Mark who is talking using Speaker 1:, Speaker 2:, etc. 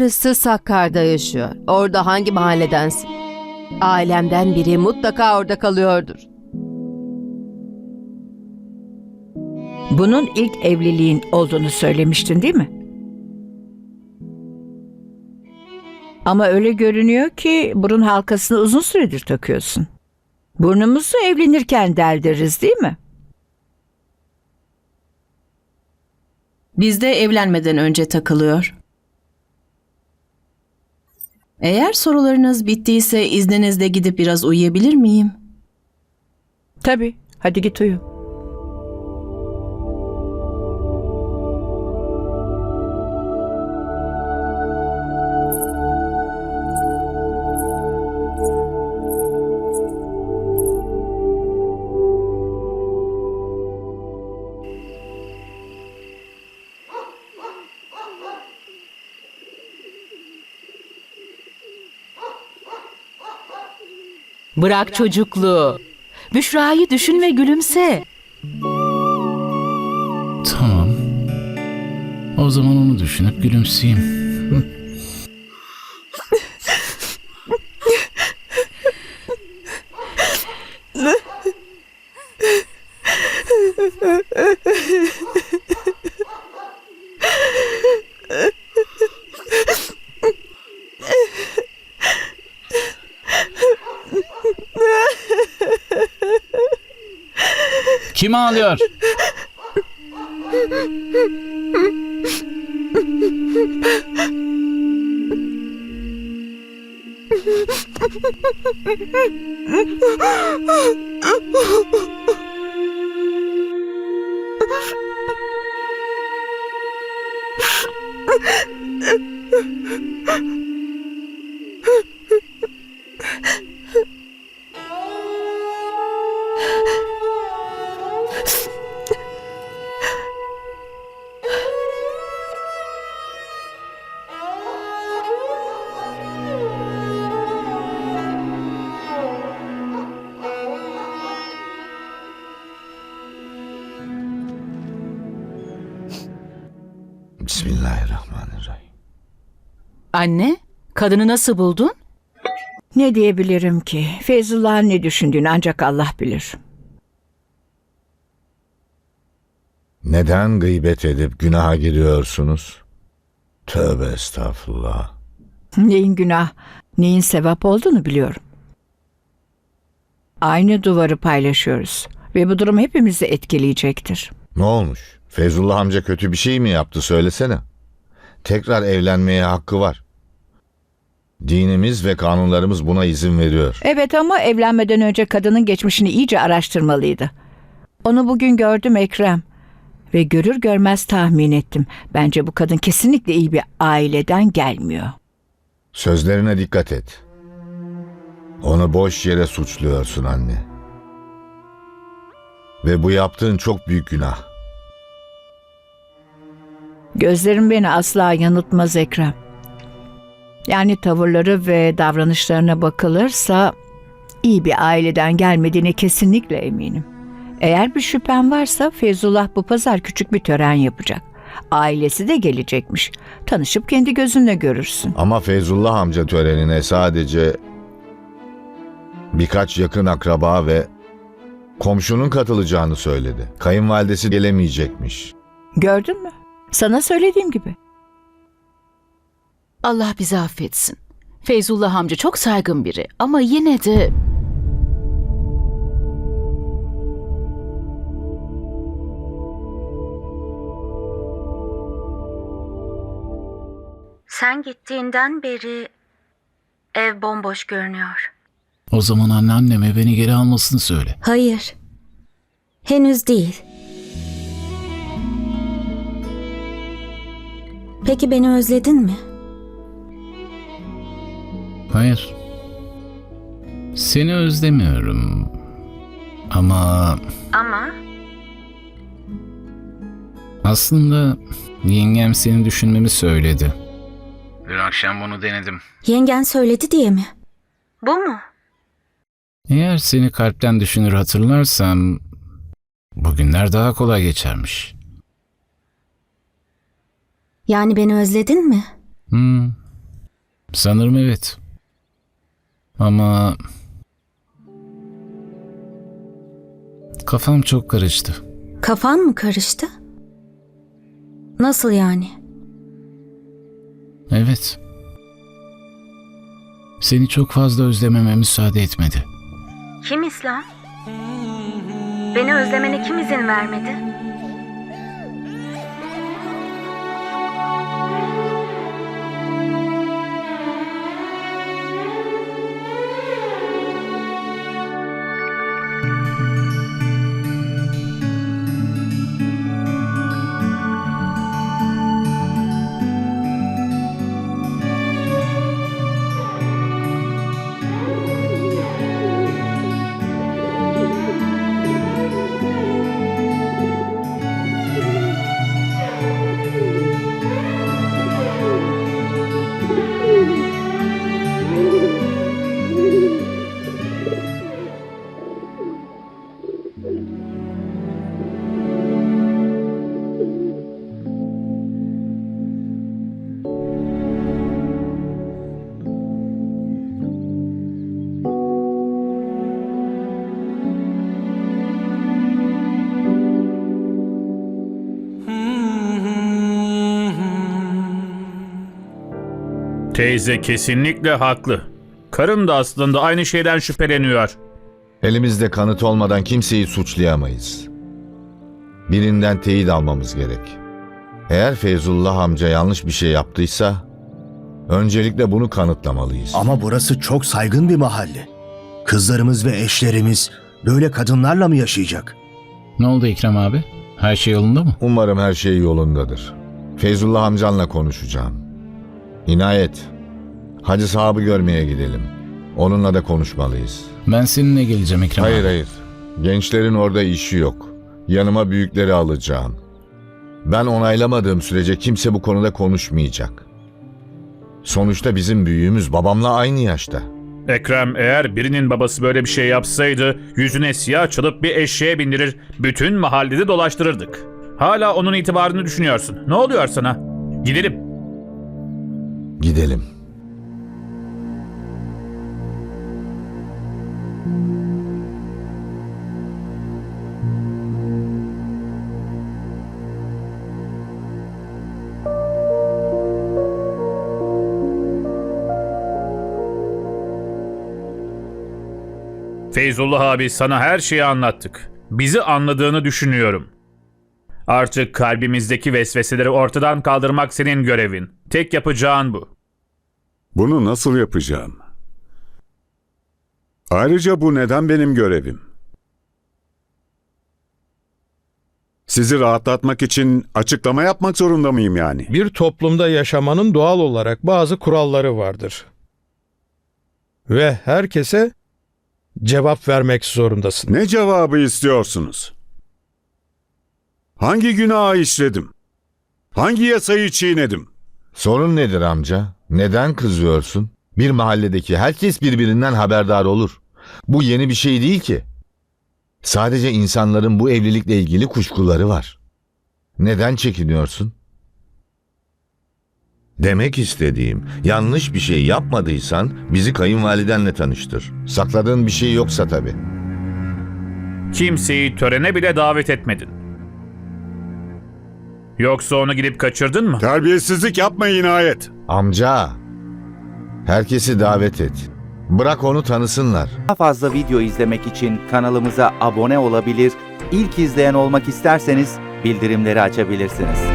Speaker 1: karısı Sakkar'da yaşıyor. Orada hangi mahalledensin? Ailemden biri mutlaka orada kalıyordur.
Speaker 2: Bunun ilk evliliğin olduğunu söylemiştin değil mi? Ama öyle görünüyor ki burun halkasını uzun süredir takıyorsun. Burnumuzu evlenirken deldiririz değil mi?
Speaker 3: Bizde evlenmeden önce takılıyor. Eğer sorularınız bittiyse izninizle gidip biraz uyuyabilir miyim?
Speaker 2: Tabii. Hadi git uyu.
Speaker 4: Bırak çocukluğu. Büşra'yı düşün ve gülümse.
Speaker 5: Tamam. O zaman onu düşünüp gülümseyeyim. Kim ağlıyor?
Speaker 6: Bismillahirrahmanirrahim.
Speaker 4: Anne, kadını nasıl buldun?
Speaker 2: Ne diyebilirim ki? Feyzullah'ın ne düşündüğünü ancak Allah bilir.
Speaker 6: Neden gıybet edip günaha giriyorsunuz? Tövbe estağfurullah.
Speaker 2: Neyin günah, neyin sevap olduğunu biliyorum. Aynı duvarı paylaşıyoruz ve bu durum hepimizi etkileyecektir.
Speaker 6: Ne olmuş? Feyzullah amca kötü bir şey mi yaptı söylesene. Tekrar evlenmeye hakkı var. Dinimiz ve kanunlarımız buna izin veriyor.
Speaker 2: Evet ama evlenmeden önce kadının geçmişini iyice araştırmalıydı. Onu bugün gördüm Ekrem. Ve görür görmez tahmin ettim. Bence bu kadın kesinlikle iyi bir aileden gelmiyor.
Speaker 6: Sözlerine dikkat et. Onu boş yere suçluyorsun anne. Ve bu yaptığın çok büyük günah.
Speaker 2: Gözlerim beni asla yanıltmaz Ekrem. Yani tavırları ve davranışlarına bakılırsa iyi bir aileden gelmediğine kesinlikle eminim. Eğer bir şüphen varsa Feyzullah bu pazar küçük bir tören yapacak. Ailesi de gelecekmiş. Tanışıp kendi gözünle görürsün.
Speaker 6: Ama Feyzullah amca törenine sadece birkaç yakın akraba ve komşunun katılacağını söyledi. Kayınvalidesi gelemeyecekmiş.
Speaker 2: Gördün mü? Sana söylediğim gibi.
Speaker 4: Allah bizi affetsin. Feyzullah amca çok saygın biri ama yine de...
Speaker 7: Sen gittiğinden beri ev bomboş görünüyor.
Speaker 5: O zaman anneanneme beni geri almasını söyle.
Speaker 7: Hayır. Henüz değil. Peki beni özledin mi?
Speaker 5: Hayır. Seni özlemiyorum. Ama
Speaker 7: Ama
Speaker 5: aslında yengem seni düşünmemi söyledi. Dün akşam bunu denedim.
Speaker 7: yengen söyledi diye mi? Bu mu?
Speaker 5: Eğer seni kalpten düşünür hatırlarsam bugünler daha kolay geçermiş.
Speaker 7: Yani beni özledin mi?
Speaker 5: Hmm, Sanırım evet. Ama... Kafam çok karıştı.
Speaker 7: Kafan mı karıştı? Nasıl yani?
Speaker 5: Evet. Seni çok fazla özlememe müsaade etmedi.
Speaker 7: Kim İslam? Beni özlemene kim izin vermedi?
Speaker 8: Teyze kesinlikle haklı. Karım da aslında aynı şeyden şüpheleniyor.
Speaker 6: Elimizde kanıt olmadan kimseyi suçlayamayız. Birinden teyit almamız gerek. Eğer Feyzullah amca yanlış bir şey yaptıysa öncelikle bunu kanıtlamalıyız.
Speaker 9: Ama burası çok saygın bir mahalle. Kızlarımız ve eşlerimiz böyle kadınlarla mı yaşayacak?
Speaker 5: Ne oldu Ekrem abi? Her şey yolunda mı?
Speaker 6: Umarım her şey yolundadır. Feyzullah amcanla konuşacağım. İnayet, Hacı sahabı görmeye gidelim. Onunla da konuşmalıyız.
Speaker 5: Ben seninle geleceğim Ekrem
Speaker 6: Hayır
Speaker 5: abi.
Speaker 6: hayır. Gençlerin orada işi yok. Yanıma büyükleri alacağım. Ben onaylamadığım sürece kimse bu konuda konuşmayacak. Sonuçta bizim büyüğümüz babamla aynı yaşta.
Speaker 8: Ekrem eğer birinin babası böyle bir şey yapsaydı yüzüne siyah çalıp bir eşeğe bindirir bütün mahallede dolaştırırdık. Hala onun itibarını düşünüyorsun. Ne oluyor sana? Gidelim.
Speaker 6: Gidelim.
Speaker 8: Feyzullah abi sana her şeyi anlattık. Bizi anladığını düşünüyorum. Artık kalbimizdeki vesveseleri ortadan kaldırmak senin görevin. Tek yapacağın bu.
Speaker 10: Bunu nasıl yapacağım? Ayrıca bu neden benim görevim? Sizi rahatlatmak için açıklama yapmak zorunda mıyım yani?
Speaker 11: Bir toplumda yaşamanın doğal olarak bazı kuralları vardır. Ve herkese cevap vermek zorundasın.
Speaker 10: Ne cevabı istiyorsunuz? Hangi günahı işledim? Hangi yasayı çiğnedim?
Speaker 6: Sorun nedir amca? Neden kızıyorsun? Bir mahalledeki herkes birbirinden haberdar olur. Bu yeni bir şey değil ki. Sadece insanların bu evlilikle ilgili kuşkuları var. Neden çekiniyorsun? Demek istediğim, yanlış bir şey yapmadıysan bizi kayınvalidenle tanıştır. Sakladığın bir şey yoksa tabii.
Speaker 8: Kimseyi törene bile davet etmedin. Yoksa onu gidip kaçırdın mı?
Speaker 10: Terbiyesizlik yapmayın ayet.
Speaker 6: Amca, herkesi davet et. Bırak onu tanısınlar.
Speaker 12: Daha fazla video izlemek için kanalımıza abone olabilir, ilk izleyen olmak isterseniz bildirimleri açabilirsiniz.